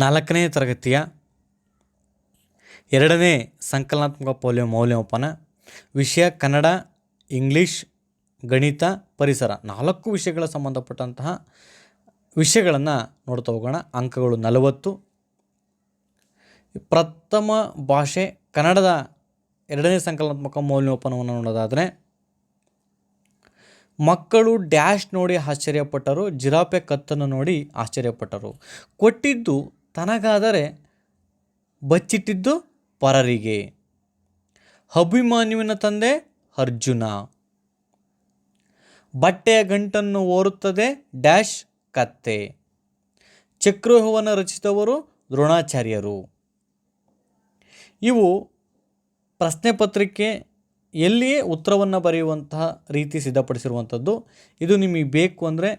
ನಾಲ್ಕನೇ ತರಗತಿಯ ಎರಡನೇ ಸಂಕಲನಾತ್ಮಕ ಪೋಲಿಯೋ ಮೌಲ್ಯಮಾಪನ, ವಿಷಯ ಕನ್ನಡ, ಇಂಗ್ಲೀಷ್, ಗಣಿತ ಪರಿಸರ, ನಾಲ್ಕು ವಿಷಯಗಳ ಸಂಬಂಧಪಟ್ಟಂತಹ ವಿಷಯಗಳನ್ನು ನೋಡ್ತಾ ಹೋಗೋಣ. ಅಂಕಗಳು ನಲವತ್ತು. ಪ್ರಥಮ ಭಾಷೆ ಕನ್ನಡದ ಎರಡನೇ ಸಂಕಲನಾತ್ಮಕ ಮೌಲ್ಯಮಾಪನವನ್ನು ನೋಡೋದಾದರೆ, ಮಕ್ಕಳು ಡ್ಯಾಶ್ ನೋಡಿ ಆಶ್ಚರ್ಯಪಟ್ಟರು ಜಿರಾಪೆ ಕತ್ತನ್ನು ನೋಡಿ ಆಶ್ಚರ್ಯಪಟ್ಟರು. ಕೊಟ್ಟಿದ್ದು ತನಗಾದರೆ ಬಚ್ಚಿಟ್ಟಿದ್ದು ಪರರಿಗೆ. ಅಭಿಮಾನ್ಯುವಿನ ತಂದೆ ಅರ್ಜುನ. ಬಟ್ಟೆಯ ಗಂಟನ್ನು ಓರುತ್ತದೆ ಡ್ಯಾಶ್ ಕತ್ತೆ. ಚಕ್ರವ್ಯೂಹವನ್ನು ರಚಿಸಿದವರು ದ್ರೋಣಾಚಾರ್ಯರು. ಇವು ಪ್ರಶ್ನೆ ಪತ್ರಿಕೆ ಎಲ್ಲಿಯೇ ಉತ್ತರವನ್ನು ಬರೆಯುವಂತಹ ರೀತಿ ಸಿದ್ಧಪಡಿಸಿರುವಂಥದ್ದು. ಇದು ನಿಮಗೆ ಬೇಕು ಅಂದರೆ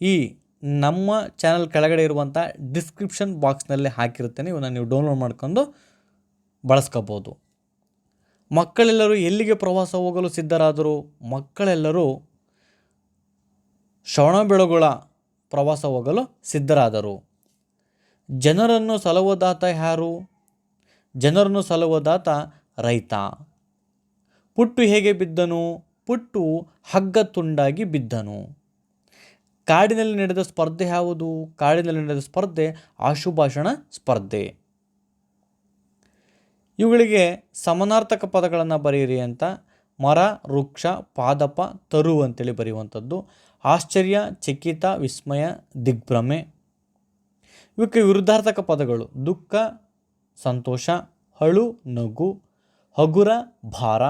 ಈ ನಮ್ಮ ಚಾನಲ್ ಕೆಳಗಡೆ ಇರುವಂಥ ಡಿಸ್ಕ್ರಿಪ್ಷನ್ ಬಾಕ್ಸ್ನಲ್ಲಿ ಹಾಕಿರುತ್ತೇನೆ. ಇವನ್ನ ನೀವು ಡೌನ್ಲೋಡ್ ಮಾಡ್ಕೊಂಡು ಬಳಸ್ಕೋಬೋದು. ಮಕ್ಕಳೆಲ್ಲರೂ ಎಲ್ಲಿಗೆ ಪ್ರವಾಸ ಹೋಗಲು ಸಿದ್ಧರಾದರೂ ಮಕ್ಕಳೆಲ್ಲರೂ ಶ್ರವಣಬೆಳಗೊಳ ಪ್ರವಾಸ ಹೋಗಲು ಸಿದ್ಧರಾದರು. ಜನರನ್ನು ಸಲುವುದಾತ ಯಾರು? ಜನರನ್ನು ಸಲುವುದಾತ ರೈತ. ಪುಟ್ಟು ಹೇಗೆ ಬಿದ್ದನು? ಪುಟ್ಟು ಹಗ್ಗ ತುಂಡಾಗಿ ಬಿದ್ದನು. ಕಾಡಿನಲ್ಲಿ ನಡೆದ ಸ್ಪರ್ಧೆ ಯಾವುದು? ಕಾಡಿನಲ್ಲಿ ನಡೆದ ಸ್ಪರ್ಧೆ, ಆಶುಭಾಷಣ ಸ್ಪರ್ಧೆ. ಇವುಗಳಿಗೆ ಸಮಾನಾರ್ಥಕ ಪದಗಳನ್ನು ಬರೆಯಿರಿ ಅಂತ ಮರ, ವೃಕ್ಷ, ಪಾದಪ, ತರು ಅಂತೇಳಿ ಬರೆಯುವಂಥದ್ದು. ಆಶ್ಚರ್ಯ, ಚಕಿತ, ವಿಸ್ಮಯ, ದಿಗ್ಭ್ರಮೆ. ಇವಕ್ಕೆ ವಿರುದ್ಧಾರ್ಥಕ ಪದಗಳು. ದುಃಖ, ಸಂತೋಷ, ಹಳು, ನಗು, ಹಗುರ, ಭಾರ,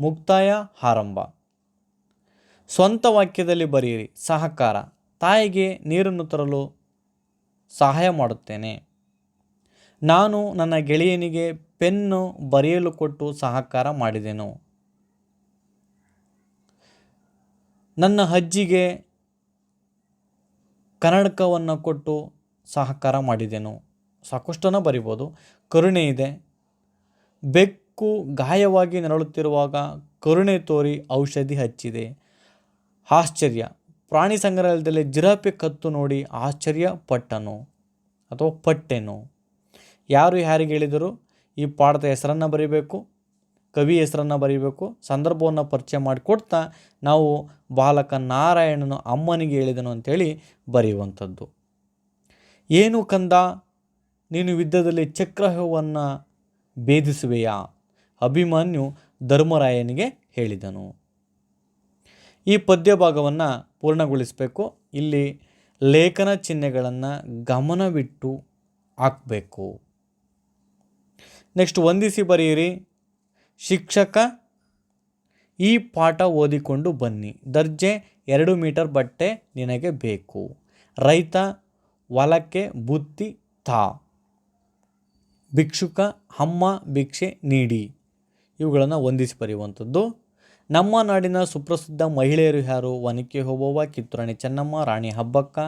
ಮುಕ್ತಾಯ, ಆರಂಭ. ಸ್ವಂತ ವಾಕ್ಯದಲ್ಲಿ ಬರೆಯಿರಿ. ಸಹಕಾರ. ತಾಯಿಗೆ ನೀರನ್ನು ತರಲು ಸಹಾಯ ಮಾಡುತ್ತೇನೆ. ನಾನು ನನ್ನ ಗೆಳೆಯನಿಗೆ ಪೆನ್ನು ಬರೆಯಲು ಕೊಟ್ಟು ಸಹಕಾರ ಮಾಡಿದೆನು. ನನ್ನ ಅಜ್ಜಿಗೆ ಕನ್ನಡಕವನ್ನು ಕೊಟ್ಟು ಸಹಕಾರ ಮಾಡಿದೆನು. ಸಾಕಷ್ಟನ್ನು ಬರಿಬೋದು. ಕರುಣೆ ಇದೆ. ಬೆಕ್ಕು ಗಾಯವಾಗಿ ನರಳುತ್ತಿರುವಾಗ ಕರುಣೆ ತೋರಿ ಔಷಧಿ ಹಚ್ಚಿದೆ. ಆಶ್ಚರ್ಯ. ಪ್ರಾಣಿ ಸಂಗ್ರಹಾಲಯದಲ್ಲಿ ಜಿರಾಫೆ ಕತ್ತು ನೋಡಿ ಆಶ್ಚರ್ಯ ಪಟ್ಟನು ಅಥವಾ ಪಟ್ಟೆನು. ಯಾರು ಯಾರಿಗೆ ಹೇಳಿದರು? ಈ ಪಾಠದ ಹೆಸರನ್ನು ಬರೀಬೇಕು, ಕವಿ ಹೆಸರನ್ನು ಬರೀಬೇಕು, ಸಂದರ್ಭವನ್ನು ಪರಿಚಯ ಮಾಡಿಕೊಡ್ತಾ ನಾವು ಬಾಲಕ ನಾರಾಯಣನು ಅಮ್ಮನಿಗೆ ಹೇಳಿದನು ಅಂಥೇಳಿ ಬರೆಯುವಂಥದ್ದು. ಏನು ಕಂದ, ನೀನು ಯುದ್ಧದಲ್ಲಿ ಚಕ್ರವ್ಯೂಹವನ್ನು ಭೇದಿಸುವೆಯಾ? ಅಭಿಮನ್ಯು ಧರ್ಮರಾಯನಿಗೆ ಹೇಳಿದನು. ಈ ಪದ್ಯ ಭಾಗವನ್ನು ಪೂರ್ಣಗೊಳಿಸಬೇಕು. ಇಲ್ಲಿ ಲೇಖನ ಚಿಹ್ನೆಗಳನ್ನು ಗಮನವಿಟ್ಟು ಹಾಕಬೇಕು. ನೆಕ್ಸ್ಟ್ ವಂದಿಸಿ ಬರೆಯಿರಿ. ಶಿಕ್ಷಕ, ಈ ಪಾಠ ಓದಿಕೊಂಡು ಬನ್ನಿ. ದರ್ಜೆ ಎರಡು ಮೀಟರ್ ಬಟ್ಟೆ ನಿನಗೆ ಬೇಕು. ರೈತ, ಹೊಲಕ್ಕೆ ಬುತ್ತಿ ತಾ. ಭಿಕ್ಷುಕ, ಅಮ್ಮ ಭಿಕ್ಷೆ ನೀಡಿ. ಇವುಗಳನ್ನು ಹೊಂದಿಸಿ ಬರೆಯುವಂಥದ್ದು. ನಮ್ಮ ನಾಡಿನ ಸುಪ್ರಸಿದ್ಧ ಮಹಿಳೆಯರು ಯಾರು? ವನಿಕೆ ಹೋಬವ್ವ, ಕಿತ್ತೂರಾಣಿ ಚೆನ್ನಮ್ಮ, ರಾಣಿ ಹಬ್ಬಕ್ಕ,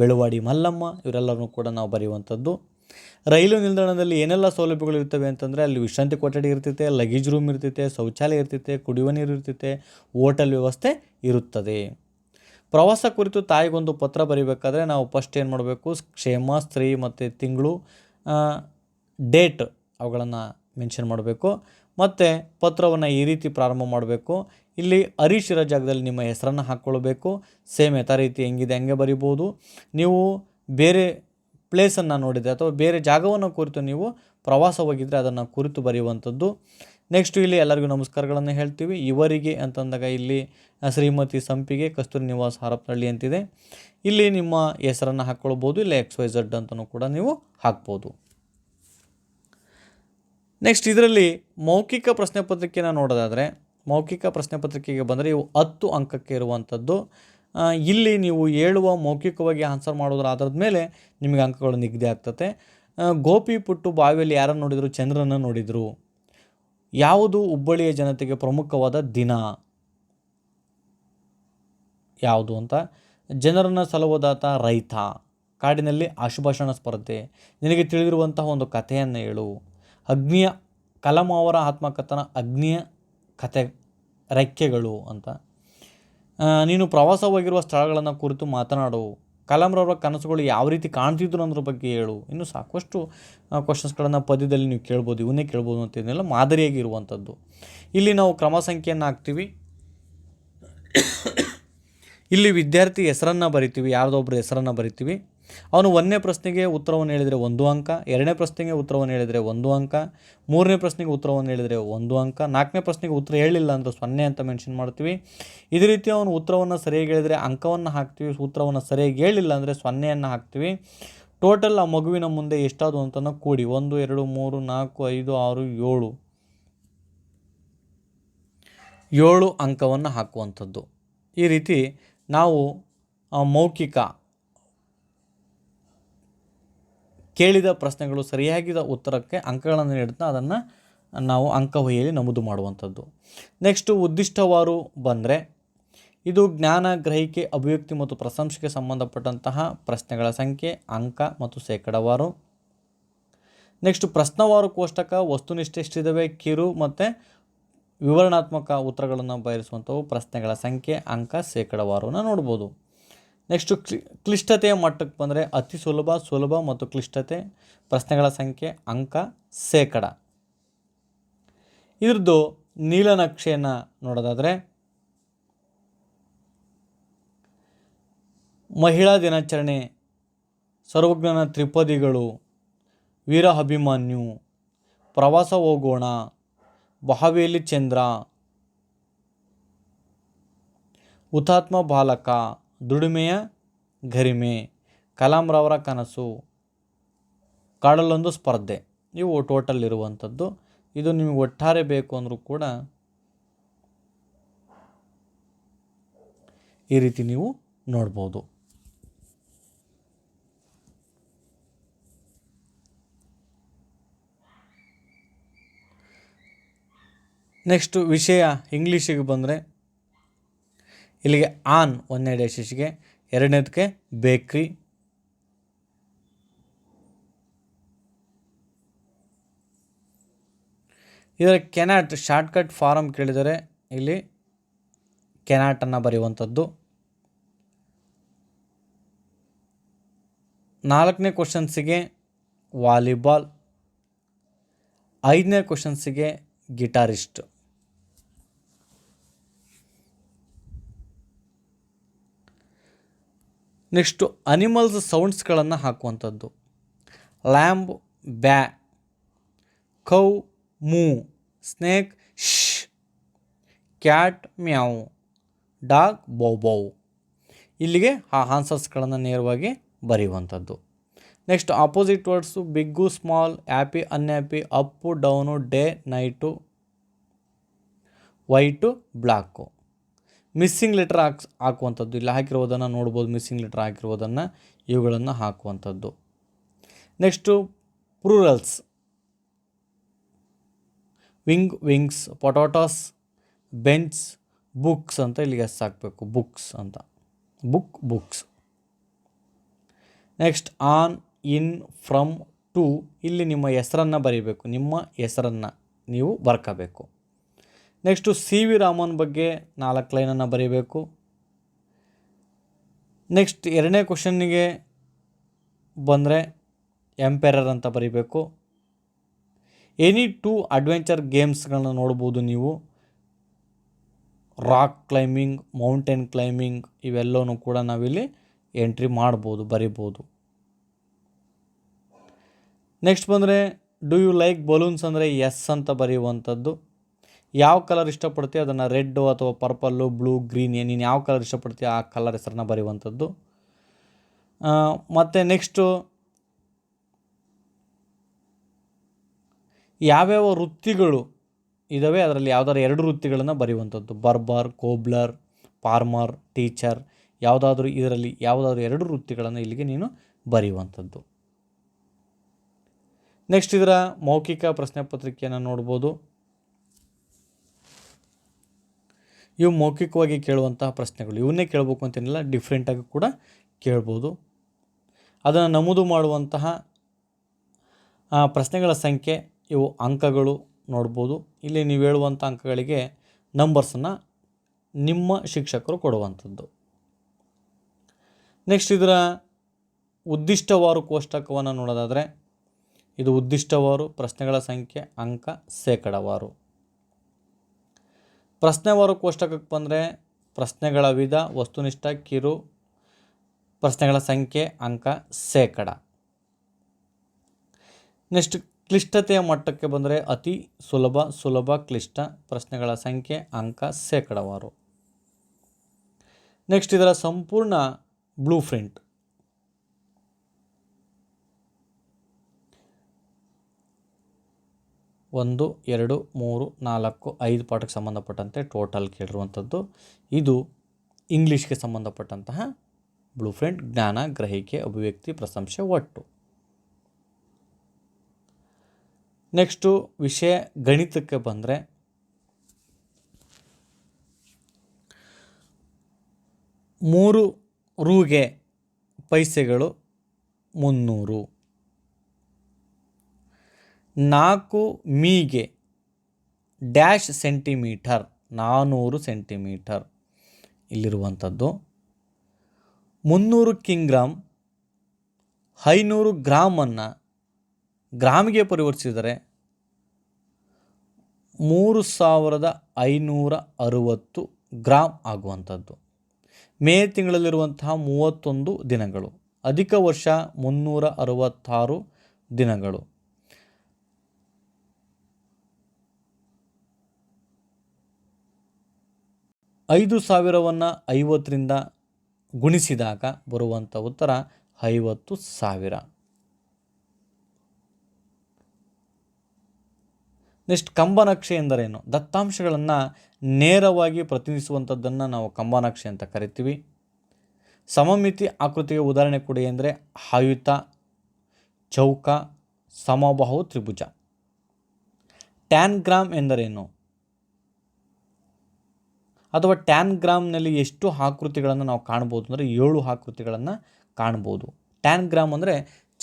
ಬೆಳವಾಡಿ ಮಲ್ಲಮ್ಮ, ಇವರೆಲ್ಲರನ್ನು ಕೂಡ ನಾವು ಬರೆಯುವಂಥದ್ದು. ರೈಲು ನಿಲ್ದಾಣದಲ್ಲಿ ಏನೆಲ್ಲ ಸೌಲಭ್ಯಗಳು ಇರ್ತವೆ ಅಂತಂದರೆ ಅಲ್ಲಿ ವಿಶ್ರಾಂತಿ ಕೊಠಡಿ ಇರ್ತೈತೆ, ಲಗೇಜ್ ರೂಮ್ ಇರ್ತೈತೆ, ಶೌಚಾಲಯ ಇರ್ತೈತೆ, ಕುಡಿಯುವ ನೀರು ಇರ್ತೈತೆ, ಹೋಟೆಲ್ ವ್ಯವಸ್ಥೆ ಇರುತ್ತದೆ. ಪ್ರವಾಸ ಕುರಿತು ತಾಯಿಗೊಂದು ಪತ್ರ ಬರೀಬೇಕಾದ್ರೆ ನಾವು ಫಸ್ಟ್ ಏನು ಮಾಡಬೇಕು? ಕ್ಷೇಮ, ಸ್ತ್ರೀ ಮತ್ತು ತಿಂಗಳು ಡೇಟ್ ಅವುಗಳನ್ನು ಮೆನ್ಷನ್ ಮಾಡಬೇಕು. ಮತ್ತು ಪತ್ರವನ್ನು ಈ ರೀತಿ ಪ್ರಾರಂಭ ಮಾಡಬೇಕು. ಇಲ್ಲಿ ಹರೀಶ್ ಇರೋ ಜಾಗದಲ್ಲಿ ನಿಮ್ಮ ಹೆಸರನ್ನು ಹಾಕ್ಕೊಳ್ಬೇಕು. ಸೇಮ್ ಯಥಾ ರೀತಿ ಹೆಂಗಿದೆ, ಹಂಗೆ ಬರಿಬೋದು. ನೀವು ಬೇರೆ ಪ್ಲೇಸನ್ನು ನೋಡಿದರೆ ಅಥವಾ ಬೇರೆ ಜಾಗವನ್ನು ಕುರಿತು ನೀವು ಪ್ರವಾಸ ಹೋಗಿದ್ದರೆ ಅದನ್ನು ಕುರಿತು ಬರೆಯುವಂಥದ್ದು. ನೆಕ್ಸ್ಟು ಇಲ್ಲಿ ಎಲ್ಲರಿಗೂ ನಮಸ್ಕಾರಗಳನ್ನು ಹೇಳ್ತೀವಿ. ಇವರಿಗೆ ಅಂತಂದಾಗ ಇಲ್ಲಿ ಶ್ರೀಮತಿ ಸಂಪಿಗೆ ಕಸ್ತೂರಿ ನಿವಾಸ ಹರಪನಹಳ್ಳಿ ಅಂತಿದೆ. ಇಲ್ಲಿ ನಿಮ್ಮ ಹೆಸರನ್ನು ಹಾಕ್ಕೊಳ್ಬೋದು, ಇಲ್ಲ ಎಕ್ಸ್ ವೈ ಝಡ್ ಅಂತಲೂ ಕೂಡ ನೀವು ಹಾಕ್ಬೋದು. ನೆಕ್ಸ್ಟ್ ಇದರಲ್ಲಿ ಮೌಖಿಕ ಪ್ರಶ್ನೆ ಪತ್ರಿಕೆನ ನೋಡೋದಾದರೆ, ಮೌಖಿಕ ಪ್ರಶ್ನೆ ಪತ್ರಿಕೆಗೆ ಬಂದರೆ ಇವು ಹತ್ತು ಅಂಕಕ್ಕೆ ಇರುವಂಥದ್ದು. ಇಲ್ಲಿ ನೀವು ಹೇಳುವ ಮೌಖಿಕವಾಗಿ ಆನ್ಸರ್ ಮಾಡೋದ್ರ ಆಧಾರದ ಮೇಲೆ ನಿಮಗೆ ಅಂಕಗಳು ನಿಗದಿ ಆಗ್ತದೆ ಗೋಪಿ ಪುಟ್ಟು ಬಾವಿಯಲ್ಲಿ ಯಾರನ್ನು ನೋಡಿದರು? ಚಂದ್ರನ ನೋಡಿದರು. ಯಾವುದು ಹುಬ್ಬಳ್ಳಿಯ ಜನತೆಗೆ ಪ್ರಮುಖವಾದ ದಿನ? ಯಾವುದು ಅಂತ? ಜನರನ್ನು ಸಲುವುದಾತ ರೈತ. ಕಾಡಿನಲ್ಲಿ ಆಶುಭಾಷಣ ಸ್ಪರ್ಧೆ. ನಿನಗೆ ತಿಳಿದಿರುವಂತಹ ಒಂದು ಕಥೆಯನ್ನು ಹೇಳು. ಅಗ್ನಿಯ ಕಲಂ ಅವರ ಆತ್ಮಕಥನ ಅಗ್ನಿಯ ಕತೆ ರೆಕ್ಕೆಗಳು ಅಂತ. ನೀನು ಪ್ರವಾಸ ಹೋಗಿರುವ ಸ್ಥಳಗಳನ್ನು ಕುರಿತು ಮಾತನಾಡು. ಕಲಾಂರವರ ಕನಸುಗಳು ಯಾವ ರೀತಿ ಕಾಣ್ತಿದ್ರು ಅನ್ನೋದ್ರ ಬಗ್ಗೆ ಹೇಳು. ಇನ್ನು ಸಾಕಷ್ಟು ಕ್ವಶನ್ಸ್ಗಳನ್ನು ಪದ್ಯದಲ್ಲಿ ನೀವು ಕೇಳ್ಬೋದು, ಇವನ್ನೇ ಕೇಳ್ಬೋದು ಅಂತೇನಿಲ್ಲ ಮಾದರಿಯಾಗಿ ಇರುವಂಥದ್ದು. ಇಲ್ಲಿ ನಾವು ಕ್ರಮ ಸಂಖ್ಯೆಯನ್ನು ಹಾಕ್ತೀವಿ. ಇಲ್ಲಿ ವಿದ್ಯಾರ್ಥಿ ಹೆಸರನ್ನು ಬರಿತೀವಿ, ಯಾರದೋ ಒಬ್ಬರ ಹೆಸರನ್ನು ಬರಿತೀವಿ. ಅವನು ಒಂದನೇ ಪ್ರಶ್ನೆಗೆ ಉತ್ತರವನ್ನು ಹೇಳಿದರೆ ಒಂದು ಅಂಕ, ಎರಡನೇ ಪ್ರಶ್ನೆಗೆ ಉತ್ತರವನ್ನು ಹೇಳಿದರೆ ಒಂದು ಅಂಕ, ಮೂರನೇ ಪ್ರಶ್ನೆಗೆ ಉತ್ತರವನ್ನು ಹೇಳಿದರೆ ಒಂದು ಅಂಕ, ನಾಲ್ಕನೇ ಪ್ರಶ್ನೆಗೆ ಉತ್ತರ ಹೇಳಿಲ್ಲ ಅಂದರೆ ಸೊನ್ನೆ ಅಂತ ಮೆನ್ಷನ್ ಮಾಡ್ತೀವಿ. ಇದೇ ರೀತಿ ಅವನು ಉತ್ತರವನ್ನು ಸರಿಯಾಗಿ ಹೇಳಿದರೆ ಅಂಕವನ್ನು ಹಾಕ್ತೀವಿ, ಉತ್ತರವನ್ನು ಸರಿಯಾಗಿ ಹೇಳಿಲ್ಲ ಅಂದರೆ ಸೊನ್ನೆಯನ್ನು ಹಾಕ್ತೀವಿ. ಟೋಟಲ್ ಆ ಮಗುವಿನ ಮುಂದೆ ಎಷ್ಟಾದವು ಅಂತ ಕೂಡಿ, ಒಂದು, ಎರಡು, ಮೂರು, ನಾಲ್ಕು, ಐದು, ಆರು, ಏಳು. ಏಳು ಅಂಕವನ್ನು ಹಾಕುವಂಥದ್ದು. ಈ ರೀತಿ ನಾವು ಮೌಖಿಕ ಕೇಳಿದ ಪ್ರಶ್ನೆಗಳು ಸರಿಯಾಗಿದ ಉತ್ತರಕ್ಕೆ ಅಂಕಗಳನ್ನು ನೀಡುತ್ತಾ ಅದನ್ನು ನಾವು ಅಂಕವಹಿಯಲ್ಲಿ ನಮೂದು ಮಾಡುವಂಥದ್ದು. ನೆಕ್ಸ್ಟು ಉದ್ದಿಷ್ಟವಾರು ಬಂದರೆ, ಇದು ಜ್ಞಾನ ಗ್ರಹಿಕೆ, ಅಭಿವ್ಯಕ್ತಿ ಮತ್ತು ಪ್ರಶಂಸೆಗೆ ಸಂಬಂಧಪಟ್ಟಂತಹ ಪ್ರಶ್ನೆಗಳ ಸಂಖ್ಯೆ, ಅಂಕ ಮತ್ತು ಶೇಕಡವಾರು. ನೆಕ್ಸ್ಟ್ ಪ್ರಶ್ನವಾರು ಕೋಷ್ಟಕ, ವಸ್ತುನಿಷ್ಠೆ ಎಷ್ಟಿದ್ದಾವೆ ಕಿರು ಮತ್ತು ವಿವರಣಾತ್ಮಕ ಉತ್ತರಗಳನ್ನು ಬಯಸುವಂಥವು ಪ್ರಶ್ನೆಗಳ ಸಂಖ್ಯೆ, ಅಂಕ, ಶೇಕಡವಾರನ್ನು ನೋಡ್ಬೋದು. ನೆಕ್ಸ್ಟು ಕ್ಲಿ ಕ್ಲಿಷ್ಟತೆಯ ಮಟ್ಟಕ್ಕೆ ಬಂದರೆ ಅತಿ ಸುಲಭ ಸುಲಭ ಮತ್ತು ಕ್ಲಿಷ್ಟತೆ ಪ್ರಶ್ನೆಗಳ ಸಂಖ್ಯೆ ಅಂಕ ಶೇಕಡ ಇದ್ರದ್ದು ನೀಲನಕ್ಷೆಯನ್ನು ನೋಡೋದಾದರೆ ಮಹಿಳಾ ದಿನಾಚರಣೆ ಸರ್ವಜ್ಞನ ತ್ರಿಪದಿಗಳು ವೀರ ಅಭಿಮಾನ್ಯು ಪ್ರವಾಸ ಹೋಗೋಣ ಬಹಾವೇಲಿ ಚಂದ್ರ ಹುತಾತ್ಮ ಬಾಲಕ ದುಡಿಮೆಯ ಗರಿಮೆ, ಕಲಾಂರವರ ಕನಸು ಕಾಡಲೊಂದು ಸ್ಪರ್ಧೆ, ಇವು ಟೋಟಲ್ ಇರುವಂಥದ್ದು. ಇದು ನಿಮಗೆ ಒಟ್ಟಾರೆ ಬೇಕು ಅಂದರೂ ಕೂಡ ಈ ರೀತಿ ನೀವು ನೋಡ್ಬೋದು. ನೆಕ್ಸ್ಟು ವಿಷಯ ಇಂಗ್ಲೀಷಿಗೆ ಬಂದರೆ ಇಲ್ಲಿಗೆ ಆನ್ ಒಂದನೇ ಡೇಶಿಗೆ ಎರಡನೇದಕ್ಕೆ ಬೇಕ್ರಿ. ಇದರ ಕೆನಾಟ್ ಶಾರ್ಟ್ಕಟ್ ಫಾರಮ್ ಕೇಳಿದರೆ ಇಲ್ಲಿ ಕೆನಾಟನ್ನು ಬರೆಯುವಂಥದ್ದು. ನಾಲ್ಕನೇ ಕ್ವಶನ್ಸಿಗೆ ವಾಲಿಬಾಲ್. ಐದನೇ ಕ್ವಶನ್ಸಿಗೆ ಗಿಟಾರಿಸ್ಟ್. ನೆಕ್ಸ್ಟು ಅನಿಮಲ್ಸ್ ಸೌಂಡ್ಸ್ಗಳನ್ನು ಹಾಕುವಂಥದ್ದು. ಲ್ಯಾಂಬ್, ಬ್ಯಾ, ಕೌ, ಮೂ, ಸ್ನೇಕ್, ಶ್, ಕ್ಯಾಟ್, ಮ್ಯಾವ್, ಡಾಗ್, ಬೌ ಬೌ. ಇಲ್ಲಿಗೆ ಆ ಆನ್ಸರ್ಸ್ಗಳನ್ನು ನೇರವಾಗಿ ಬರೆಯುವಂಥದ್ದು. Next opposite words big, small happy unhappy, up, down, day, night, white black missing letter ಹಾಕ್ಸ್ ಹಾಕುವಂಥದ್ದು. ಇಲ್ಲಿ ಹಾಕಿರುವುದನ್ನು ನೋಡ್ಬೋದು, ಮಿಸ್ಸಿಂಗ್ ಲೆಟರ್ ಹಾಕಿರುವುದನ್ನು, ಇವುಗಳನ್ನು ಹಾಕುವಂಥದ್ದು. Next, plurals. Wing, wings, potatoes, bench, books ಅಂತ ಇಲ್ಲಿಗೆ ಎಸ್ ಹಾಕಬೇಕು. ಬುಕ್ಸ್ ಅಂತ. Book, books. Next, on, in, from, to. ಇಲ್ಲಿ ನಿಮ್ಮ ಹೆಸರನ್ನು ಬರೀಬೇಕು. ನಿಮ್ಮ ಹೆಸರನ್ನು ನೀವು ಬರ್ಕೋಬೇಕು. ನೆಕ್ಸ್ಟು ಸಿ ವಿ ರಾಮನ್ ಬಗ್ಗೆ ನಾಲ್ಕು ಲೈನನ್ನು ಬರೀಬೇಕು. ನೆಕ್ಸ್ಟ್ ಎರಡನೇ ಕ್ವಶನ್ನಿಗೆ ಬಂದರೆ ಎಂಪೆರರ್ ಅಂತ ಬರೀಬೇಕು. ಎನಿ ಟೂ ಅಡ್ವೆಂಚರ್ ಗೇಮ್ಸ್ಗಳನ್ನ ನೋಡ್ಬೋದು ನೀವು. ರಾಕ್ ಕ್ಲೈಂಬಿಂಗ್, ಮೌಂಟೇನ್ ಕ್ಲೈಂಬಿಂಗ್ ಇವೆಲ್ಲವೂ ಕೂಡ ನಾವಿಲ್ಲಿ ಎಂಟ್ರಿ ಮಾಡ್ಬೋದು, ಬರಿಬೋದು. ನೆಕ್ಸ್ಟ್ ಬಂದರೆ, ಡೂ ಯು ಲೈಕ್ ಬಲೂನ್ಸ್ ಅಂದರೆ ಎಸ್ ಅಂತ ಬರೆಯುವಂಥದ್ದು. ಯಾವ ಕಲರ್ ಇಷ್ಟಪಡ್ತೀಯ ಅದನ್ನು ರೆಡ್ಡು ಅಥವಾ ಪರ್ಪಲ್ಲು ಬ್ಲೂ ಗ್ರೀನ್ ನೀನು ಯಾವ ಕಲರ್ ಇಷ್ಟಪಡ್ತೀಯ ಆ ಕಲರ್ ಹೆಸರನ್ನ ಬರೆಯುವಂಥದ್ದು ಮತ್ತು ನೆಕ್ಸ್ಟು ಯಾವ್ಯಾವ ವೃತ್ತಿಗಳು ಇದ್ದಾವೆ ಅದರಲ್ಲಿ ಯಾವ್ದಾದ್ರು ಎರಡು ವೃತ್ತಿಗಳನ್ನು ಬರೆಯುವಂಥದ್ದು ಬರ್ಬರ್ ಕೋಬ್ಲರ್ ಫಾರ್ಮರ್ ಟೀಚರ್ ಯಾವುದಾದ್ರೂ ಇದರಲ್ಲಿ ಯಾವುದಾದ್ರೂ ಎರಡು ವೃತ್ತಿಗಳನ್ನು ಇಲ್ಲಿಗೆ ನೀನು ಬರೆಯುವಂಥದ್ದು ನೆಕ್ಸ್ಟ್ ಇದರ ಮೌಖಿಕ ಪ್ರಶ್ನೆ ಪತ್ರಿಕೆಯನ್ನು ನೋಡ್ಬೋದು. ಇವು ಮೌಖಿಕವಾಗಿ ಕೇಳುವಂತಹ ಪ್ರಶ್ನೆಗಳು. ಇವನ್ನೇ ಕೇಳಬೇಕು ಅಂತೇನಿಲ್ಲ ಡಿಫ್ರೆಂಟಾಗಿ ಕೂಡ ಕೇಳ್ಬೋದು. ಅದನ್ನು ನಮೂದು ಮಾಡುವಂತಹ ಪ್ರಶ್ನೆಗಳ ಸಂಖ್ಯೆ, ಇವು ಅಂಕಗಳು ನೋಡ್ಬೋದು. ಇಲ್ಲಿ ನೀವು ಹೇಳುವಂಥ ಅಂಕಗಳಿಗೆ ನಂಬರ್ಸನ್ನು ನಿಮ್ಮ ಶಿಕ್ಷಕರು ಕೊಡುವಂಥದ್ದು. ನೆಕ್ಸ್ಟ್ ಇದರ ಉದ್ದಿಷ್ಟವಾರು ಕೋಷ್ಟಕವನ್ನು ನೋಡೋದಾದರೆ, ಇದು ಉದ್ದಿಷ್ಟವಾರು ಪ್ರಶ್ನೆಗಳ ಸಂಖ್ಯೆ, ಅಂಕ, ಶೇಕಡವಾರು. ಪ್ರಶ್ನೆವಾರು ಕೋಷ್ಟಕಕ್ಕೆ ಬಂದರೆ ಪ್ರಶ್ನೆಗಳ ವಿಧ, ವಸ್ತುನಿಷ್ಠ, ಕಿರು, ಪ್ರಶ್ನೆಗಳ ಸಂಖ್ಯೆ, ಅಂಕ, ಶೇಕಡ. ನೆಕ್ಸ್ಟ್ ಕ್ಲಿಷ್ಟತೆಯ ಮಟ್ಟಕ್ಕೆ ಬಂದರೆ ಅತಿ ಸುಲಭ ಸುಲಭ, ಕ್ಲಿಷ್ಟ, ಪ್ರಶ್ನೆಗಳ ಸಂಖ್ಯೆ, ಅಂಕ, ಶೇಕಡವಾರು. ನೆಕ್ಸ್ಟ್ ಇದರ ಸಂಪೂರ್ಣ ಬ್ಲೂ ಪ್ರಿಂಟ್. ಒಂದು, ಎರಡು, ಮೂರು, ನಾಲ್ಕು, ಐದು ಪಾಠಕ್ಕೆ ಸಂಬಂಧಪಟ್ಟಂತೆ ಟೋಟಲ್ ಕೇಳಿರುವಂಥದ್ದು. ಇದು ಇಂಗ್ಲೀಷ್ಗೆ ಸಂಬಂಧಪಟ್ಟಂತಹ ಬ್ಲೂ ಪ್ರಿಂಟ್ ಜ್ಞಾನ, ಗ್ರಹಿಕೆ, ಅಭಿವ್ಯಕ್ತಿ, ಪ್ರಶಂಸೆ ಒಟ್ಟು. ನೆಕ್ಸ್ಟು ವಿಷಯ ಗಣಿತಕ್ಕೆ ಬಂದರೆ, ಮೂರು ರೂಗೆ ಪೈಸೆಗಳು ಮುನ್ನೂರು. ನಾಲ್ಕು ಮೀಗೆ ಡ್ಯಾಶ್ ಸೆಂಟಿಮೀಟರ್ ನಾನ್ನೂರು ಸೆಂಟಿಮೀಟರ್ ಇಲ್ಲಿರುವಂಥದ್ದು. ಮುನ್ನೂರು ಕಿಂಗ್ರಾಮ್ ಐನೂರು ಗ್ರಾಮನ್ನು ಗ್ರಾಮಿಗೆ ಪರಿವರ್ತಿಸಿದರೆ ಮೂರು ಸಾವಿರದ ಐನೂರ ಅರುವತ್ತು ಗ್ರಾಮ್ ಆಗುವಂಥದ್ದು. ಮೇ ತಿಂಗಳಲ್ಲಿರುವಂತಹ ಮೂವತ್ತೊಂದು ದಿನಗಳು, ಅಧಿಕ ವರ್ಷ ಮುನ್ನೂರ ಅರವತ್ತಾರು ದಿನಗಳು. ಐದು ಸಾವಿರವನ್ನು ಐವತ್ತರಿಂದ ಗುಣಿಸಿದಾಗ ಬರುವಂಥ ಉತ್ತರ ಐವತ್ತು ಸಾವಿರ. ನೆಕ್ಸ್ಟ್ ಕಂಬನಕ್ಷೆ ಎಂದರೇನು? ದತ್ತಾಂಶಗಳನ್ನು ನೇರವಾಗಿ ಪ್ರತಿನಿಧಿಸುವಂಥದ್ದನ್ನು ನಾವು ಕಂಬನಕ್ಷೆ ಅಂತ ಕರಿತೀವಿ. ಸಮಮಿತಿ ಆಕೃತಿಗೆ ಉದಾಹರಣೆ ಕೊಡಿ ಅಂದರೆ ಆಯುತ, ಚೌಕ, ಸಮಬಾಹು, ತ್ರಿಭುಜ. ಟ್ಯಾನ್ಗ್ರಾಮ್ ಎಂದರೇನು? ಅಥವಾ ಟ್ಯಾನ್ಗ್ರಾಮ್ನಲ್ಲಿ ಎಷ್ಟು ಆಕೃತಿಗಳನ್ನು ನಾವು ಕಾಣ್ಬೋದು ಅಂದರೆ ಏಳು ಆಕೃತಿಗಳನ್ನು ಕಾಣ್ಬೋದು. ಟ್ಯಾನ್ಗ್ರಾಮ್ ಅಂದರೆ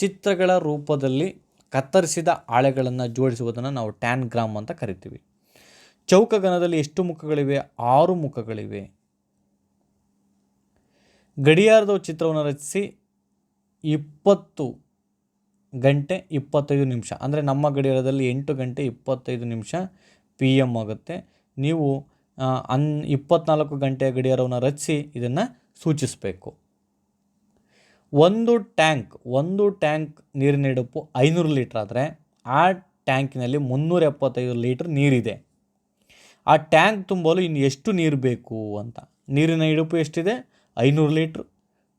ಚಿತ್ರಗಳ ರೂಪದಲ್ಲಿ ಕತ್ತರಿಸಿದ ಹಾಳೆಗಳನ್ನು ಜೋಡಿಸುವುದನ್ನು ನಾವು ಟ್ಯಾನ್ಗ್ರಾಮ್ ಅಂತ ಕರಿತೀವಿ. ಚೌಕಗಣದಲ್ಲಿ ಎಷ್ಟು ಮುಖಗಳಿವೆ? ಆರು ಮುಖಗಳಿವೆ. ಗಡಿಯಾರದ ಚಿತ್ರವನ್ನು ರಚಿಸಿ ಇಪ್ಪತ್ತು ಗಂಟೆ ಇಪ್ಪತ್ತೈದು ನಿಮಿಷ. ಅಂದರೆ ನಮ್ಮ ಗಡಿಯಾರದಲ್ಲಿ ಎಂಟು ಗಂಟೆ ಇಪ್ಪತ್ತೈದು ನಿಮಿಷ ಪಿ ಎಂ ಆಗುತ್ತೆ. ನೀವು ಅನ್ ಇಪ್ಪತ್ನಾಲ್ಕು ಗಂಟೆಯ ಗಡಿಯಾರವನ್ನು ರಚಿಸಿ ಇದನ್ನು ಸೂಚಿಸಬೇಕು. ಒಂದು ಟ್ಯಾಂಕ್ ಒಂದು ಟ್ಯಾಂಕ್ ನೀರಿನ ಹಿಡುಪು ಐನೂರು ಲೀಟ್ರ್ ಆದರೆ ಆ ಟ್ಯಾಂಕಿನಲ್ಲಿ ಮುನ್ನೂರ ಎಪ್ಪತ್ತೈದು ಲೀಟ್ರ್ ನೀರಿದೆ. ಆ ಟ್ಯಾಂಕ್ ತುಂಬಲು ಇನ್ನು ಎಷ್ಟು ನೀರು ಬೇಕು ಅಂತ? ನೀರಿನ ಹಿಡುಪು ಎಷ್ಟಿದೆ? ಐನೂರು ಲೀಟ್ರ್.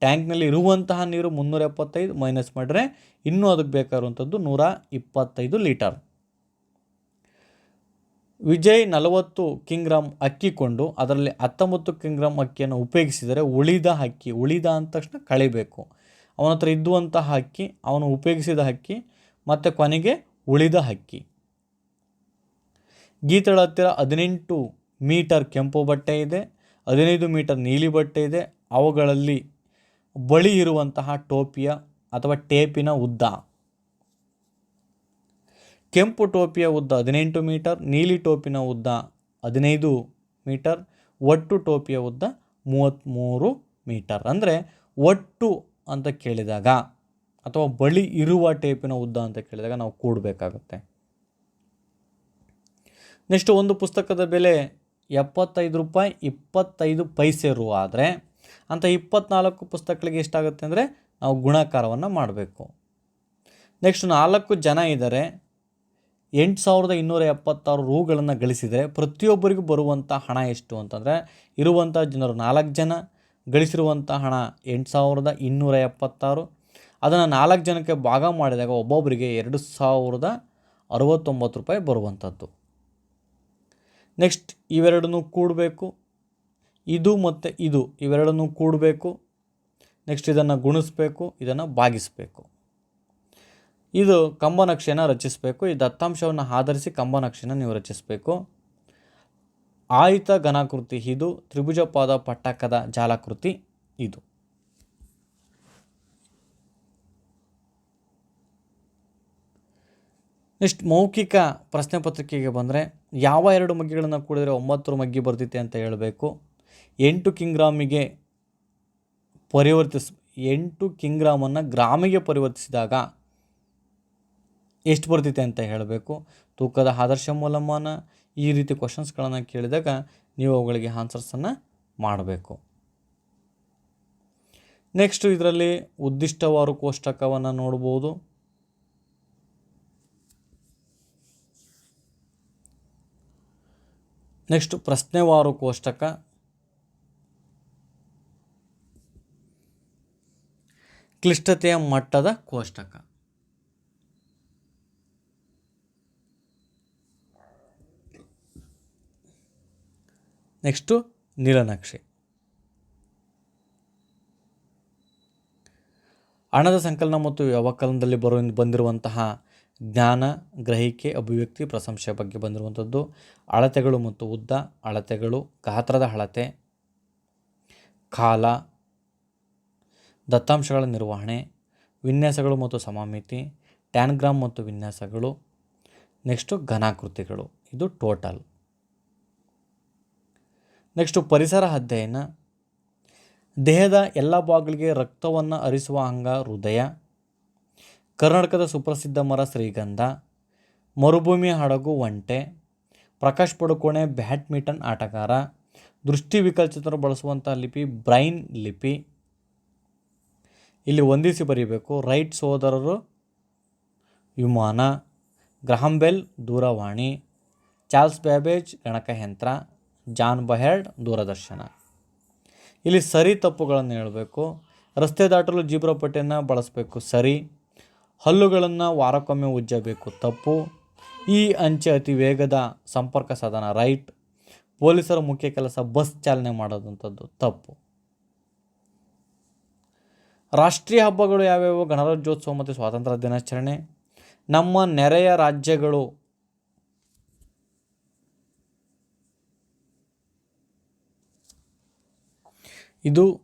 ಟ್ಯಾಂಕ್ನಲ್ಲಿ ಇರುವಂತಹ ನೀರು ಮುನ್ನೂರ ಎಪ್ಪತ್ತೈದು ಮೈನಸ್ ಮಾಡಿದ್ರೆ ಇನ್ನೂ ಅದಕ್ಕೆ ಬೇಕಾಗಿರುವಂಥದ್ದು ನೂರ ಇಪ್ಪತ್ತೈದು ಲೀಟರ್. ವಿಜಯ್ ನಲವತ್ತು ಕಿಂಗ್ರಾಮ್ ಅಕ್ಕಿ ಕೊಂಡು ಅದರಲ್ಲಿ ಹತ್ತೊಂಬತ್ತು ಕಿಂಗ್ರಾಮ್ ಅಕ್ಕಿಯನ್ನು ಉಪಯೋಗಿಸಿದರೆ ಉಳಿದ ಅಕ್ಕಿ, ಉಳಿದ ಅಂದ ತಕ್ಷಣ ಕಳಿಬೇಕು. ಅವನ ಹತ್ರ ಇದ್ದುವಂತಹ ಅಕ್ಕಿ, ಅವನು ಉಪಯೋಗಿಸಿದ ಅಕ್ಕಿ, ಮತ್ತು ಕೊನೆಗೆ ಉಳಿದ ಅಕ್ಕಿ. ಗೀತಳ ಹತ್ತಿರ ಹದಿನೆಂಟು ಮೀಟರ್ ಕೆಂಪು ಬಟ್ಟೆ ಇದೆ, ಹದಿನೈದು ಮೀಟರ್ ನೀಲಿ ಬಟ್ಟೆ ಇದೆ, ಅವುಗಳಲ್ಲಿ ಬಳಿ ಇರುವಂತಹ ಟೋಪಿಯ ಅಥವಾ ಟೇಪಿನ ಉದ್ದ. ಕೆಂಪು ಟೋಪಿಯ ಉದ್ದ ಹದಿನೆಂಟು ಮೀಟರ್, ನೀಲಿ ಟೋಪಿನ ಉದ್ದ ಹದಿನೈದು ಮೀಟರ್, ಒಟ್ಟು ಟೋಪಿಯ ಉದ್ದ ಮೂವತ್ತ್ಮೂರು ಮೀಟರ್. ಅಂದರೆ ಒಟ್ಟು ಅಂತ ಕೇಳಿದಾಗ ಅಥವಾ ಬಳಿ ಇರುವ ಟೇಪಿನ ಉದ್ದ ಅಂತ ಕೇಳಿದಾಗ ನಾವು ಕೂಡಬೇಕಾಗುತ್ತೆ. ನೆಕ್ಸ್ಟ್ ಒಂದು ಪುಸ್ತಕದ ಬೆಲೆ ಎಪ್ಪತ್ತೈದು ರೂಪಾಯಿ ಇಪ್ಪತ್ತೈದು ಪೈಸೆ ರು ಆದರೆ ಅಂಥ ಇಪ್ಪತ್ನಾಲ್ಕು ಪುಸ್ತಕಗಳಿಗೆ ಎಷ್ಟಾಗುತ್ತೆ ಅಂದರೆ ನಾವು ಗುಣಾಕಾರವನ್ನು ಮಾಡಬೇಕು. ನೆಕ್ಸ್ಟ್ ನಾಲ್ಕು ಜನ ಇದ್ದಾರೆ. ಎಂಟು ಸಾವಿರದ ಇನ್ನೂರ ಎಪ್ಪತ್ತಾರು ರೂಗಳನ್ನು ಗಳಿಸಿದರೆ ಪ್ರತಿಯೊಬ್ಬರಿಗೂ ಬರುವಂಥ ಹಣ ಎಷ್ಟು ಅಂತಂದರೆ ಇರುವಂಥ ಜನರು ನಾಲ್ಕು ಜನ ಗಳಿಸಿರುವಂಥ ಹಣ ಎಂಟು ಸಾವಿರದ ಇನ್ನೂರ ಎಪ್ಪತ್ತಾರು. ಅದನ್ನು ನಾಲ್ಕು ಜನಕ್ಕೆ ಭಾಗ ಮಾಡಿದಾಗ ಒಬ್ಬೊಬ್ಬರಿಗೆ ಎರಡು ಸಾವಿರದ ಅರವತ್ತೊಂಬತ್ತು ರೂಪಾಯಿ ಬರುವಂಥದ್ದು. ನೆಕ್ಸ್ಟ್ ಇವೆರಡನ್ನೂ ಕೂಡಬೇಕು. ಇದು ಮತ್ತು ಇದು ಇವೆರಡನ್ನೂ ಕೂಡಬೇಕು. ನೆಕ್ಸ್ಟ್ ಇದನ್ನು ಗುಣಿಸ್ಬೇಕು, ಇದನ್ನು ಭಾಗಿಸಬೇಕು. ಇದು ಕಂಬನಕ್ಷೆನ ರಚಿಸಬೇಕು. ಈ ದತ್ತಾಂಶವನ್ನು ಆಧರಿಸಿ ಕಂಬನಕ್ಷೆಯನ್ನು ನೀವು ರಚಿಸಬೇಕು. ಆಯಿತ ಘನಾಕೃತಿ ಇದು, ತ್ರಿಭುಜಪಾದ ಪಟ್ಟಕದ ಜಾಲಾಕೃತಿ ಇದು. ನೆಕ್ಸ್ಟ್ ಮೌಖಿಕ ಪ್ರಶ್ನೆ ಪತ್ರಿಕೆಗೆ ಬಂದರೆ, ಯಾವ ಎರಡು ಮಗ್ಗಿಗಳನ್ನು ಕೂಡಿದರೆ ಒಂಬತ್ತರ ಮಗ್ಗಿ ಬರ್ತೈತೆ ಅಂತ ಹೇಳಬೇಕು. ಎಂಟು ಕಿಂಗ್ರಾಮಿಗೆ ಪರಿವರ್ತಿಸ್, ಎಂಟು ಕಿಂಗ್ರಾಮನ್ನು ಗ್ರಾಮಿಗೆ ಪರಿವರ್ತಿಸಿದಾಗ ಎಷ್ಟು ಬರ್ತೈತೆ ಅಂತ ಹೇಳಬೇಕು. ತೂಕದ ಆದರ್ಶ ಮೂಲಮಾನ ಈ ರೀತಿ ಕ್ವಶನ್ಸ್ಗಳನ್ನು ಕೇಳಿದಾಗ ನೀವು ಅವುಗಳಿಗೆ ಆನ್ಸರ್ಸನ್ನು ಮಾಡಬೇಕು. ನೆಕ್ಸ್ಟು ಇದರಲ್ಲಿ ಉದ್ದಿಷ್ಟವಾರು ಕೋಷ್ಟಕವನ್ನು ನೋಡ್ಬೋದು. ನೆಕ್ಸ್ಟ್ ಪ್ರಶ್ನೆವಾರು ಕೋಷ್ಟಕ. ಕ್ಲಿಷ್ಟತೆಯ ಮಟ್ಟದ ಕೋಷ್ಟಕ. ನೆಕ್ಸ್ಟು ನೀಲನಕ್ಷೆ ಹಣದ ಸಂಕಲನ ಮತ್ತು ವ್ಯವಕಲನದಲ್ಲಿ ಬರೋ ಬಂದಿರುವಂತಹ ಜ್ಞಾನ, ಗ್ರಹಿಕೆ, ಅಭಿವ್ಯಕ್ತಿ, ಪ್ರಶಂಸೆ ಬಗ್ಗೆ ಬಂದಿರುವಂಥದ್ದು. ಅಳತೆಗಳು ಮತ್ತು ಉದ್ದ, ಅಳತೆಗಳು, ಗಾತ್ರದ ಅಳತೆ, ಕಾಲ, ದತ್ತಾಂಶಗಳ ನಿರ್ವಹಣೆ, ವಿನ್ಯಾಸಗಳು ಮತ್ತು ಸಮಾಮಿತಿ ಟ್ಯಾನ್ಗ್ರಾಮ್ ಮತ್ತು ವಿನ್ಯಾಸಗಳು, ನೆಕ್ಸ್ಟು ಘನಾಕೃತಿಗಳು. ಇದು ಟೋಟಲ್. ನೆಕ್ಸ್ಟು ಪರಿಸರ ಅಧ್ಯಯನ. ದೇಹದ ಎಲ್ಲ ಭಾಗಗಳಿಗೆ ರಕ್ತವನ್ನು ಹರಿಸುವ ಅಂಗ ಹೃದಯ. ಕರ್ನಾಟಕದ ಸುಪ್ರಸಿದ್ಧ ಮರ ಶ್ರೀಗಂಧ. ಮರುಭೂಮಿಯ ಹಡಗು ಒಂಟೆ. ಪ್ರಕಾಶ್ ಪಡುಕೋಣೆ ಬ್ಯಾಡ್ಮಿಂಟನ್ ಆಟಗಾರ. ದೃಷ್ಟಿ ವಿಕಲಚೇತನರು ಬಳಸುವಂಥ ಲಿಪಿ ಬ್ರೈನ್ ಲಿಪಿ. ಇಲ್ಲಿ ಹೊಂದಿಸಿ ಬರೀಬೇಕು. ರೈಟ್ ಸೋದರರು ವಿಮಾನ. ಗ್ರಹಂಬೆಲ್ ದೂರವಾಣಿ. ಚಾರ್ಲ್ಸ್ ಬ್ಯಾಬೇಜ್ ಗಣಕಯಂತ್ರ ಜಾನ್ ಬಹೆರ್ಡ್ ದೂರದರ್ಶನ. ಇಲ್ಲಿ ಸರಿ ತಪ್ಪುಗಳನ್ನು ಹೇಳಬೇಕು. ರಸ್ತೆ ದಾಟಲು ಜೀಬ್ರಾ ಪಟ್ಟಿಯನ್ನು ಬಳಸಬೇಕು ಸರಿ. ಹಲ್ಲುಗಳನ್ನು ವಾರಕ್ಕೊಮ್ಮೆ ಉಜ್ಜಬೇಕು ತಪ್ಪು. ಈ ಅಂಚೆ ಅತಿ ವೇಗದ ಸಂಪರ್ಕ ಸಾಧನ ರೈಟ್. ಪೊಲೀಸರ ಮುಖ್ಯ ಕೆಲಸ ಬಸ್ ಚಾಲನೆ ಮಾಡೋದಂಥದ್ದು ತಪ್ಪು. ರಾಷ್ಟ್ರೀಯ ಹಬ್ಬಗಳು ಯಾವ್ಯಾವು? ಗಣರಾಜ್ಯೋತ್ಸವ ಮತ್ತು ಸ್ವಾತಂತ್ರ್ಯ ದಿನಾಚರಣೆ. ನಮ್ಮ ನೆರೆಯ ರಾಜ್ಯಗಳು ಇದು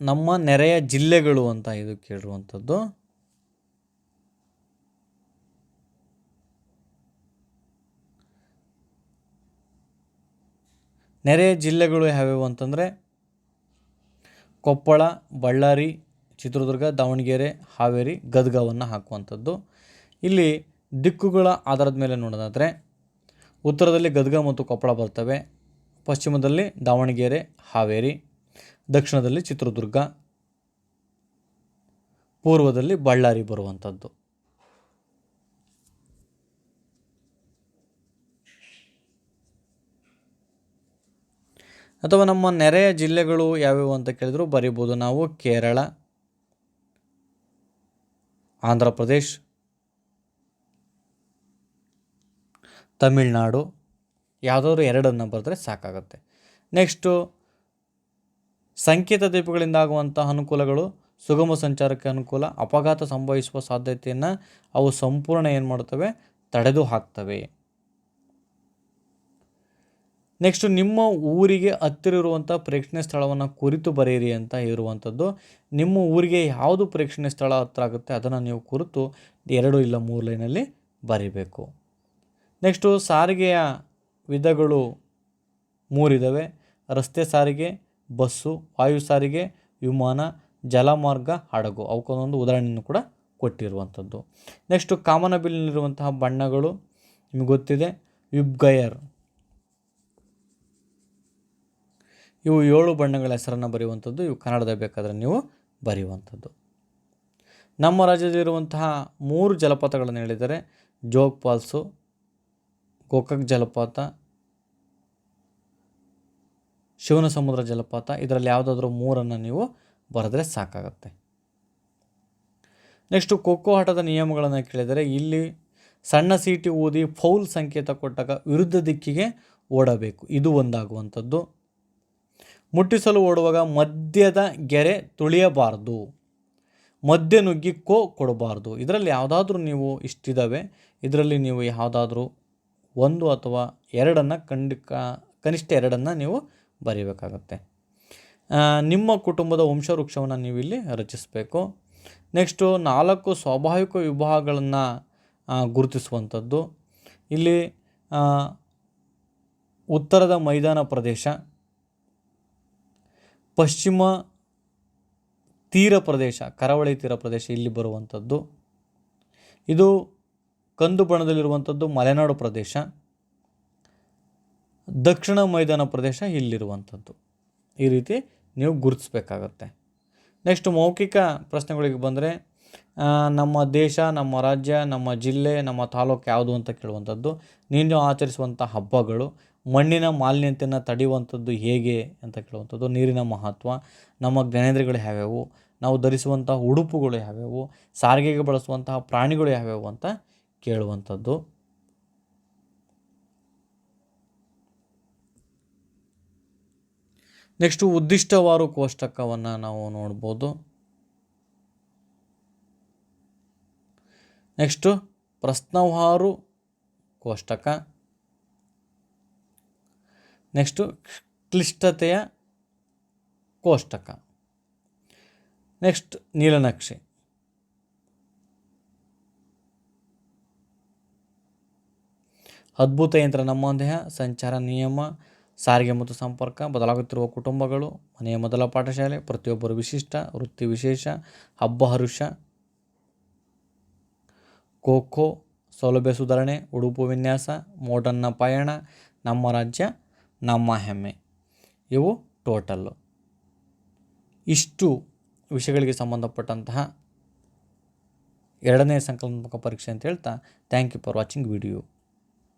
ನಮ್ಮ ನೆರೆಯ ಜಿಲ್ಲೆಗಳು ಅಂತ ಇದು ಕೇಳಿರುವಂಥದ್ದು. ನೆರೆಯ ಜಿಲ್ಲೆಗಳು ಯಾವ್ಯಾವು ಅಂತಂದರೆ ಕೊಪ್ಪಳ, ಬಳ್ಳಾರಿ, ಚಿತ್ರದುರ್ಗ, ದಾವಣಗೆರೆ, ಹಾವೇರಿ, ಗದಗವನ್ನು ಹಾಕುವಂಥದ್ದು. ಇಲ್ಲಿ ದಿಕ್ಕುಗಳ ಆಧಾರದ ಮೇಲೆ ನೋಡೋದಾದರೆ ಉತ್ತರದಲ್ಲಿ ಗದಗ ಮತ್ತು ಕೊಪ್ಪಳ ಬರ್ತವೆ. ಪಶ್ಚಿಮದಲ್ಲಿ ದಾವಣಗೆರೆ, ಹಾವೇರಿ ದಕ್ಷಿಣದಲ್ಲಿ ಚಿತ್ರದುರ್ಗ, ಪೂರ್ವದಲ್ಲಿ ಬಳ್ಳಾರಿ ಬರುವಂಥದ್ದು. ಅಥವಾ ನಮ್ಮ ನೆರೆಯ ಜಿಲ್ಲೆಗಳು ಯಾವ್ಯಾವು ಅಂತ ಕೇಳಿದ್ರು ಬರೀಬೋದು ನಾವು ಕೇರಳ, ಆಂಧ್ರ ಪ್ರದೇಶ್, ತಮಿಳ್ನಾಡು, ಯಾವುದಾದ್ರು ಎರಡನ್ನು ಬರೆದ್ರೆ ಸಾಕಾಗುತ್ತೆ. ನೆಕ್ಸ್ಟು ಸಂಕೇತ ದೀಪಗಳಿಂದ ಆಗುವಂಥ ಅನುಕೂಲಗಳು, ಸುಗಮ ಸಂಚಾರಕ್ಕೆ ಅನುಕೂಲ, ಅಪಘಾತ ಸಂಭವಿಸುವ ಸಾಧ್ಯತೆಯನ್ನು ಅವು ಸಂಪೂರ್ಣ ಏನು ಮಾಡ್ತವೆ? ತಡೆದು ಹಾಕ್ತವೆ. ನೆಕ್ಸ್ಟ್ ನಿಮ್ಮ ಊರಿಗೆ ಹತ್ತಿರ ಇರುವಂಥ ಪ್ರೇಕ್ಷಣೀಯ ಸ್ಥಳವನ್ನು ಕುರಿತು ಬರೆಯಿರಿ ಅಂತ ಇರುವಂಥದ್ದು ನಿಮ್ಮ ಊರಿಗೆ ಯಾವುದು ಪ್ರೇಕ್ಷಣೀಯ ಸ್ಥಳ ಹತ್ರ ಆಗುತ್ತೆ ಅದನ್ನು ನೀವು ಕುರಿತು ಎರಡು ಇಲ್ಲ ಮೂರು ಲೈನಲ್ಲಿ ಬರೀಬೇಕು. ನೆಕ್ಸ್ಟು ಸಾರಿಗೆಯ ವಿಧಗಳು ಮೂರಿದ್ದಾವೆ ರಸ್ತೆ ಸಾರಿಗೆ ಬಸ್ಸು, ವಾಯು ಸಾರಿಗೆ, ವಿಮಾನ, ಜಲಮಾರ್ಗ, ಹಡಗು ಅವಕ್ಕೊಂದೊಂದು ಉದಾಹರಣೆಯನ್ನು ಕೂಡ ಕೊಟ್ಟಿರುವಂಥದ್ದು. ನೆಕ್ಸ್ಟು ಕಾಮನಬಿಲ್ಲಿನಲ್ಲಿರುವಂತಹ ಬಣ್ಣಗಳು ನಿಮಗೆ ಗೊತ್ತಿದೆ. ವಿಬ್ಗಯರ್. ಇವು ಏಳು ಬಣ್ಣಗಳ ಹೆಸರನ್ನು ಬರೆಯುವಂಥದ್ದು, ಇವು ಕನ್ನಡದ ಬೇಕಾದರೆ ನೀವು ಬರೆಯುವಂಥದ್ದು. ನಮ್ಮ ರಾಜ್ಯದಲ್ಲಿರುವಂತಹ ಮೂರು ಜಲಪಾತಗಳನ್ನು ಹೇಳಿದರೆ ಜೋಗ್ ಫಾಲ್ಸು, ಗೋಕಾಕ್ ಜಲಪಾತ ಶಿವನ ಸಮುದ್ರ ಜಲಪಾತ, ಇದರಲ್ಲಿ ಯಾವುದಾದ್ರೂ ಮೂರನ್ನು ನೀವು ಬರೆದ್ರೆ ಸಾಕಾಗುತ್ತೆ. ನೆಕ್ಸ್ಟು ಖೋಖೋ ಆಟದ ನಿಯಮಗಳನ್ನು ಕೇಳಿದರೆ ಇಲ್ಲಿ ಸಣ್ಣ ಸೀಟಿ ಊದಿ ಫೌಲ್ ಸಂಕೇತ ಕೊಟ್ಟಾಗ ವಿರುದ್ಧ ದಿಕ್ಕಿಗೆ ಓಡಬೇಕು. ಇದು ಒಂದಾಗುವಂಥದ್ದು. ಮುಟ್ಟಿಸಲು ಓಡುವಾಗ ಮದ್ಯದ ಗೆರೆ ತುಳಿಯಬಾರ್ದು. ಮಧ್ಯ ನುಗ್ಗಿ ಕೋ ಕೊಡಬಾರ್ದು. ಇದರಲ್ಲಿ ಯಾವುದಾದ್ರೂ ನೀವು ಇಷ್ಟಿದ್ದಾವೆ ಇದರಲ್ಲಿ ನೀವು ಯಾವುದಾದ್ರೂ ಒಂದು ಅಥವಾ ಎರಡನ್ನು ಖಂಡಿಕ, ಕನಿಷ್ಠ ಎರಡನ್ನು ನೀವು ಬರೀಬೇಕಾಗತ್ತೆ. ನಿಮ್ಮ ಕುಟುಂಬದ ವಂಶವೃಕ್ಷವನ್ನು ನೀವು ಇಲ್ಲಿ ರಚಿಸಬೇಕು. ನೆಕ್ಸ್ಟು ನಾಲ್ಕು ಸ್ವಾಭಾವಿಕ ವಿಭಾಗಗಳನ್ನು ಗುರುತಿಸುವಂಥದ್ದು. ಇಲ್ಲಿ ಉತ್ತರದ ಮೈದಾನ ಪ್ರದೇಶ, ಪಶ್ಚಿಮ ತೀರ ಪ್ರದೇಶ, ಕರಾವಳಿ ತೀರ ಪ್ರದೇಶ ಇಲ್ಲಿ ಬರುವಂಥದ್ದು. ಇದು ಕಂದು ಬಣ್ಣದಲ್ಲಿರುವಂಥದ್ದು ಮಲೆನಾಡು ಪ್ರದೇಶ. ದಕ್ಷಿಣ ಮೈದಾನ ಪ್ರದೇಶ ಇಲ್ಲಿರುವಂಥದ್ದು. ಈ ರೀತಿ ನೀವು ಗುರುತಿಸ್ಬೇಕಾಗತ್ತೆ. ನೆಕ್ಸ್ಟ್ ಮೌಖಿಕ ಪ್ರಶ್ನೆಗಳಿಗೆ ಬಂದರೆ ನಮ್ಮ ದೇಶ, ನಮ್ಮ ರಾಜ್ಯ, ನಮ್ಮ ಜಿಲ್ಲೆ, ನಮ್ಮ ತಾಲೂಕು ಯಾವುದು ಅಂತ ಕೇಳುವಂಥದ್ದು, ನೀನು ಆಚರಿಸುವಂಥ ಹಬ್ಬಗಳು, ಮಣ್ಣಿನ ಮಾಲಿನ್ಯತೆಯನ್ನು ತಡೆಯುವಂಥದ್ದು ಹೇಗೆ ಅಂತ ಕೇಳುವಂಥದ್ದು, ನೀರಿನ ಮಹತ್ವ, ನಮ್ಮ ಜ್ಞಾನೇಂದ್ರಗಳು ಯಾವ್ಯಾವು, ನಾವು ಧರಿಸುವಂಥ ಉಡುಪುಗಳು ಯಾವ್ಯಾವು, ಸಾರಿಗೆಗೆ ಬಳಸುವಂತಹ ಪ್ರಾಣಿಗಳು ಯಾವ್ಯಾವು ಅಂತ ಕೇಳುವಂಥದ್ದು. ನೆಕ್ಸ್ಟು ಉದ್ದಿಷ್ಟವಾರು ಕೋಷ್ಟಕವನ್ನು ನಾವು ನೋಡ್ಬೋದು. ನೆಕ್ಸ್ಟು ಪ್ರಶ್ನವಾರು ಕೋಷ್ಟಕ. ನೆಕ್ಸ್ಟು ಕ್ಲಿಷ್ಟತೆಯ ಕೋಷ್ಟಕ. ನೆಕ್ಸ್ಟ್ ನೀಲನಕ್ಷೆ. ಅದ್ಭುತ ಯಂತ್ರ ನಮ್ಮ ದೇಹ, ಸಂಚಾರ, ನಿಯಮ ಸಾರಿಗೆ ಮತ್ತು ಸಂಪರ್ಕ, ಬದಲಾಗುತ್ತಿರುವ ಕುಟುಂಬಗಳು, ಮನೆಯ ಮೊದಲ ಪಾಠಶಾಲೆ, ಪ್ರತಿಯೊಬ್ಬರು ವಿಶಿಷ್ಟ, ವೃತ್ತಿ ವಿಶೇಷ, ಹಬ್ಬ ಹರುಷ ಖೋ ಸೌಲಭ್ಯ ಸುಧಾರಣೆ, ಉಡುಪು ವಿನ್ಯಾಸ ಮೋಡನ್ನ ಪಯಣ, ನಮ್ಮ ರಾಜ್ಯ, ನಮ್ಮ ಹೆಮ್ಮೆ. ಇವು ಟೋಟಲ್ಲು ಇಷ್ಟು ವಿಷಯಗಳಿಗೆ ಸಂಬಂಧಪಟ್ಟಂತಹ ಎರಡನೇ ಸಂಕಲನಾತ್ಮಕ ಪರೀಕ್ಷೆ ಅಂತ ಹೇಳ್ತಾ thank you for watching video